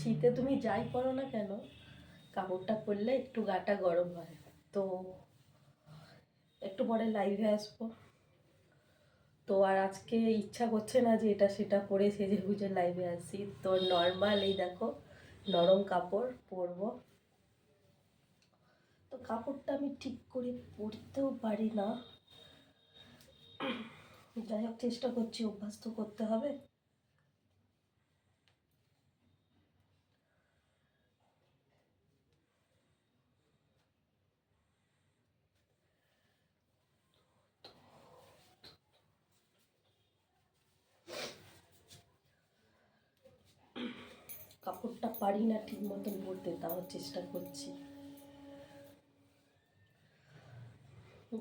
শীতে তুমি যাই করো না কেন? কাপড়টা পরলে একটু গাটা গরম হয়। তো একটু পরে লাইভে আসব। তো আর আজকে ইচ্ছা করছে না যে এটা সেটা পরে সেজে গুজে লাইভে আসি। তো নর্মাল এই দেখো, নরম কাপড় পরবো। তো কাপড়টা আমি ঠিক করে পরতেও পারি না। যাই হোক, চেষ্টা করছি, অভ্যাস তো করতে হবে। কাপড়টা পারি না ঠিক মতন পরতে, তাও চেষ্টা করছি।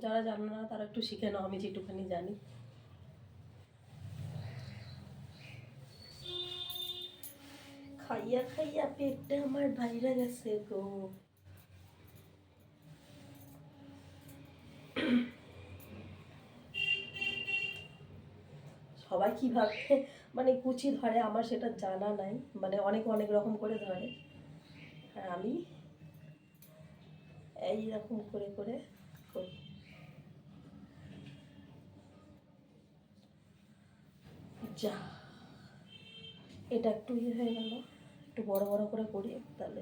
যারা জানো না, তারা একটু শিখে নাও, আমি যেটুখানি জানি। খাইয়া খাইয়া পেটটা আমার বাইরে গেছে গো। সবাই কীভাবে মানে কুচি ধরে আমার সেটা জানা নাই মানে অনেক অনেক রকম করে ধরে। আর আমি এই রকম করে করে করি। যা, এটা একটু ইয়ে হয়ে গেল, একটু বড় বড় করে করি, তাহলে।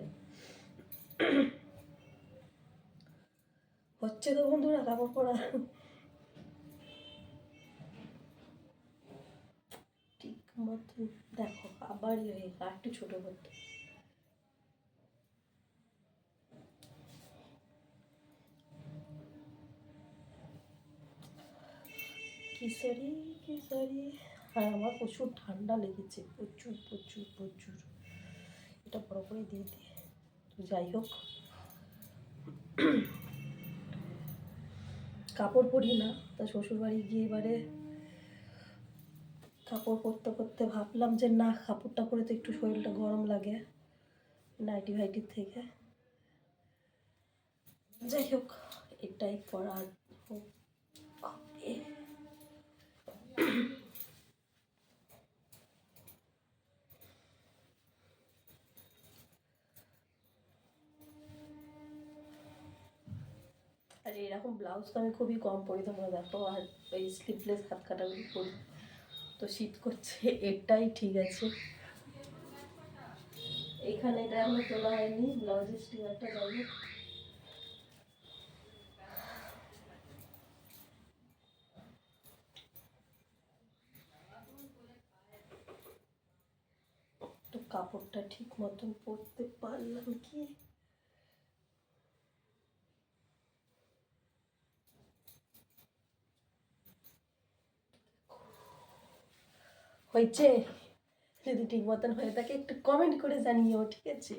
হচ্ছে তো বন্ধুরা কাপড় পরা দেখো, আবার হয়ে গেল একটু ছোট করতে। কিশোরী কিশোরী। হ্যাঁ আমার প্রচুর ঠান্ডা লেগেছে, প্রচুর প্রচুর প্রচুর। এটা বড় করে দিয়ে দিয়ে তো যাই হোক। কাপড় পরি না, তা শ্বশুরবাড়ি গিয়ে এবারে কাপড় পরতে পরতে ভাবলাম যে না, কাপড়টা পরে তো একটু শরীরটা গরম লাগে নাইটি ফাইটির থেকে যাই হোক, এটাই পরা। আর এরকম ব্লাউজ তো আমি খুবই কম পরি, তোমরা দেখো, আর এই স্লিভলেস হাত কাটাগুলি পরি তো শীত করছে এটাই ঠিক আছে। এখানে এটা এখনও তোলা হয়নি ব্লাউজের স্টিকারটা যাবে। কাপড়টা ঠিক মতন পরতে পারলাম কি? হয়েছে? যদি ঠিক মতন হয়ে থাকে একটু কমেন্ট করে জানিও ঠিক আছে?